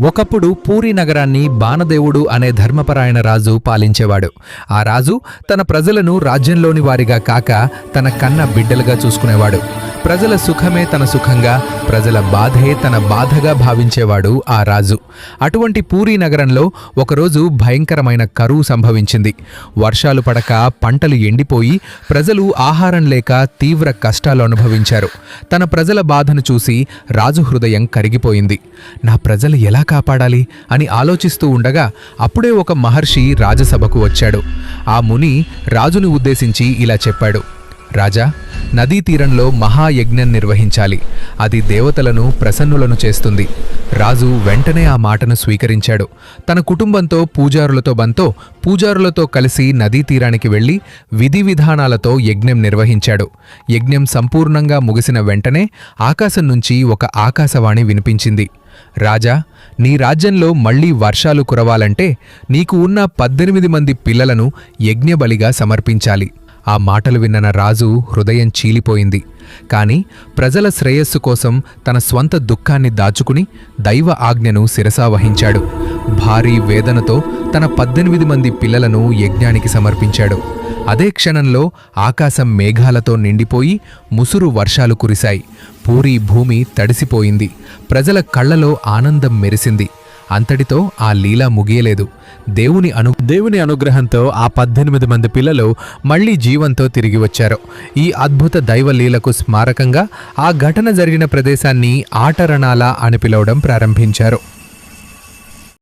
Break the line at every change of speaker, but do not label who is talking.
ఒకప్పుడు పూరి నగరాన్ని బాణదేవుడు అనే ధర్మపరాయణ రాజు పాలించేవాడు. ఆ రాజు తన ప్రజలను రాజ్యంలోని వారిగా కాక తన కన్న బిడ్డలుగా చూసుకునేవాడు. ప్రజల సుఖమే తన సుఖంగా ప్రజల బాధే తన బాధగా భావించేవాడు ఆ రాజు. అటువంటి పూరి నగరంలో ఒకరోజు భయంకరమైన కరువు సంభవించింది. వర్షాలు పడక పంటలు ఎండిపోయి ప్రజలు ఆహారం లేక తీవ్ర కష్టాలు అనుభవించారు. తన ప్రజల బాధను చూసి రాజు హృదయం కరిగిపోయింది. నా ప్రజలు ఎలా కాపాడాలి అని ఆలోచిస్తూ ఉండగా అప్పుడే ఒక మహర్షి రాజసభకు వచ్చాడు. ఆ ముని రాజుని ఉద్దేశించి ఇలా చెప్పాడు. రాజా నదీ తీరంలో మహాయజ్ఞం నిర్వహించాలి. అది దేవతలను ప్రసన్నులను చేస్తుంది. రాజు వెంటనే ఆ మాటను స్వీకరించాడు. తన కుటుంబంతో పూజారులతో బంతో పూజారులతో కలిసి నదీ తీరానికి వెళ్ళి విధి విధానాలతో యజ్ఞం నిర్వహించాడు. యజ్ఞం సంపూర్ణంగా ముగిసిన వెంటనే ఆకాశం నుంచి ఒక ఆకాశవాణి వినిపించింది. రాజా నీ రాజ్యంలో మళ్ళీ వర్షాలు కురవాలంటే నీకు ఉన్న పద్దెనిమిది మంది పిల్లలను యజ్ఞబలిగా సమర్పించాలి. ఆ మాటలు విన్న రాజు హృదయం చీలిపోయింది. కాని ప్రజల శ్రేయస్సు కోసం తన స్వంత దుఃఖాన్ని దాచుకుని దైవ ఆజ్ఞను శిరసావహించాడు భారీ వేదనతో తన పద్దెనిమిది మంది పిల్లలను యజ్ఞానికి సమర్పించాడు. అదే క్షణంలో ఆకాశం మేఘాలతో నిండిపోయి ముసురు వర్షాలు కురిశాయి. పూరి భూమి తడిసిపోయింది. ప్రజల కళ్ళలో ఆనందం మెరిసింది. అంతటితో ఆ లీల ముగియలేదు. దేవుని అను దేవుని అనుగ్రహంతో ఆ పద్దెనిమిది మంది పిల్లలు మళ్ళీ జీవంతో తిరిగి వచ్చారు. ఈ అద్భుత దైవ లీలకు స్మారకంగా ఆ ఘటన జరిగిన ప్రదేశాన్ని ఆటరణాల అని పిలవడం ప్రారంభించారు.